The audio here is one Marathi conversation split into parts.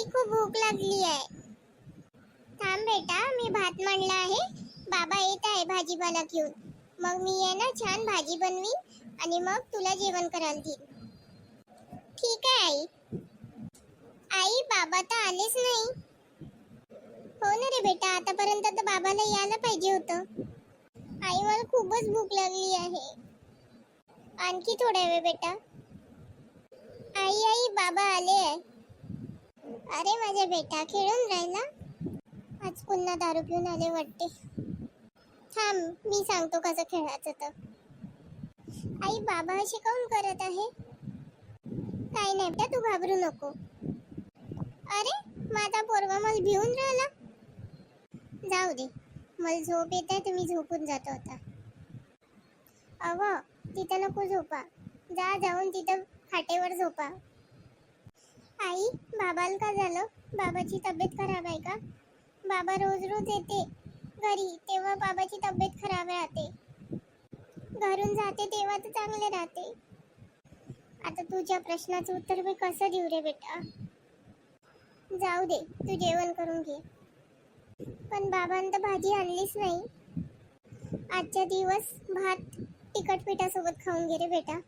आई खूप भूक लागली आहे. थांब बेटा मी भात मांडला आहे. बाबा येत आहे भाजीपाला घेऊन. मग मी आहे ना छान भाजी बनवीन आणि मग तुला जेवण करायला देईन. ठीक आहे आई. आई बाबा तर आलेच नाही. हो ना रे बेटा आतापर्यंत तर बाबाला यायला पाहिजे होतं. आई मला खूपच भूक लागली आहे. आणखी थोड्या वेळ बेटा. आई आई बाबा आले आहे. अरे माझा बेटा खेळून राहिला? आज पुन्हा दारू पिऊन आले वाटते. थांब मी सांगतो कसं खेळायचं तर. आई बाबा असे काऊन करत आहे? काही नाही बेटा तू घाबरू नको. अरे माझा पोरवा मला भिवून राहिला? जाऊ दे मला झोप येत आहे तुम्ही झोपून जातो आता. अव तिथं नको झोपा. जा जाऊन तिथं खाटेवर झोपा. आई बाबाला का झालं? बाबाची तब्येत खराब आहे का? बाबा रोज रोज येते घरी तेव्हा बाबाची तब्येत खराब राहते. घरून जाते तेव्हा तर चांगले राहते. आता तुझ्या प्रश्नाचं उत्तर मी कसं देऊ रे बेटा? जाऊ दे तू जेवण करून घे. पण बाबांनी तर भाजी आणलीच नाही. आजच्या दिवस भात तिखट पिठासोबत खाऊन घे रे बेटा.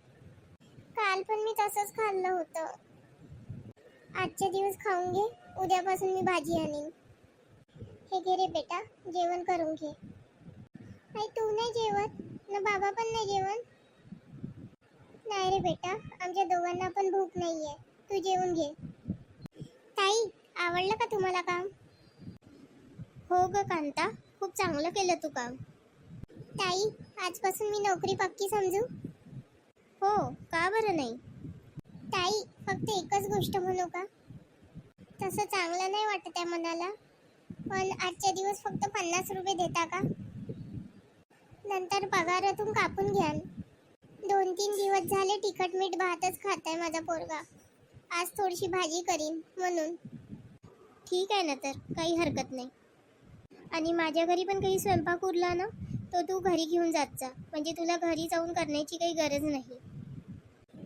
काल पण मी तसंच खाल्लं होतं. आजचे दिवस खाऊन घे उद्यापासून मी भाजी आणीन. हे घे रे बेटा जेवण करून घे. आई तू नाही जेवत? ना बाबा पण नाही जेवण नाही रे बेटा आमच्या दोघांना पण भूक नाही आहे तू जेवून घे. ताई आवडलं का तुम्हाला काम? हो ग कांता खूप चांगलं केलं तू काम. ताई आजपासून मी नोकरी पक्की समजू? हो का बरं नाही? गोष्ट म्हणू का? तसं चांगलं नाही वाटत आहे मनाला. पण आजच्या दिवस फक्त पन्नास रुपये देता का? नंतर पगारातून कापून घ्याल. दोन तीन दिवस झाले तिखट मीठ भातच खात आहे माझा पोरगा. आज थोडीशी भाजी करीन म्हणून. ठीक आहे ना तर काही हरकत नाही. आणि माझ्या घरी पण काही स्वयंपाक उरला ना तो तू घरी घेऊन जात जा. म्हणजे तुला घरी जाऊन करण्याची काही गरज नाही.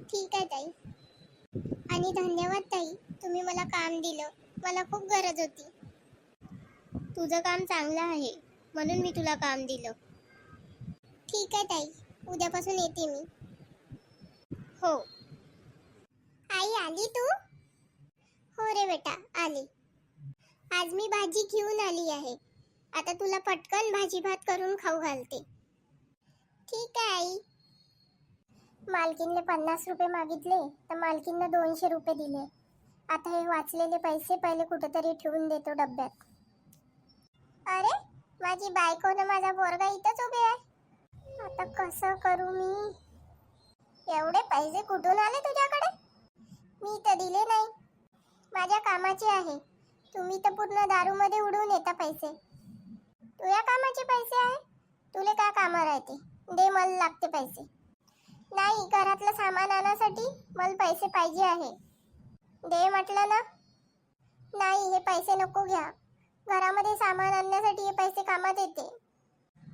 ठीक आहे ताई. आणि धन्यवाद ताई तुम्ही मला काम दिलं. मला खूप गरज होती. तुझं काम चांगलं आहे म्हणून मी तुला काम दिलं. ठीक आहे ताई उद्यापासून येते मी. हो. आई आली तू? हो रे बेटा आली. आज मी भाजी घेऊन आली आहे. आता तुला पटकन भाजी भात करून खाऊ घालते. ठीक आहे आई. मालकीनने पन्नास रुपये मागितले तर मालकीननं दोनशे रुपये दिले. आता हे वाचलेले पैसे पहिले कुठेतरी ठेवून देतो डब्यात. अरे माझी बायको ना माझा पोरगा इथंच उभे आहे. आता कसं करू मी? एवढे पैसे कुठून आले तुझ्याकडे? मी तर दिले नाही. माझ्या कामाचे आहे. तुम्ही तर पूर्ण दारूमध्ये उडवून येता पैसे. तुझ्या कामाचे पैसे आहे? तुले काय कामं राहते दे मला लागते पैसे. नाही घरातलं सामान आणण्यासाठी मला पैसे पाहिजे आहे. दे म्हटलं ना. नाही हे पैसे नको घ्या. घरामध्ये सामान आणण्यासाठी हे पैसे कामात येते.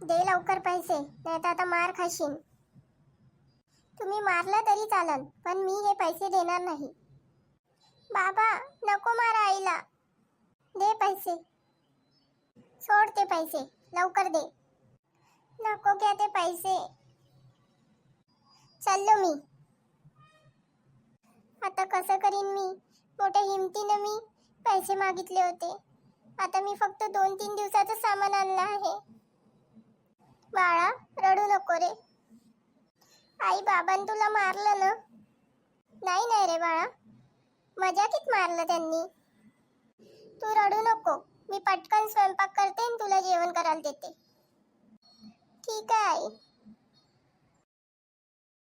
दे लवकर पैसे नाही तर आता मार खाशीन. तुम्ही मारला तरी चालन पण मी हे पैसे देणार नाही. बाबा नको मारा आईला. दे पैसे. सोड ते पैसे लवकर दे. नको घ्या ते पैसे. चाललो मी. आता कसं करीन मी? मोठ्या हिमतीनं मी पैसे मागितले होते. आता मी फक्त दोन तीन दिवसाचं सामान आणलं आहे. बाळा रडू नको रे. आई बाबान तुला मारलं ना? नाही नाही रे बाळा. मजाकीत मारलं त्यांनी? तू रडू नको. मी पटकन स्वयंपाक करते आणि तुला जेवण करायला देते. ठीक आहे आई.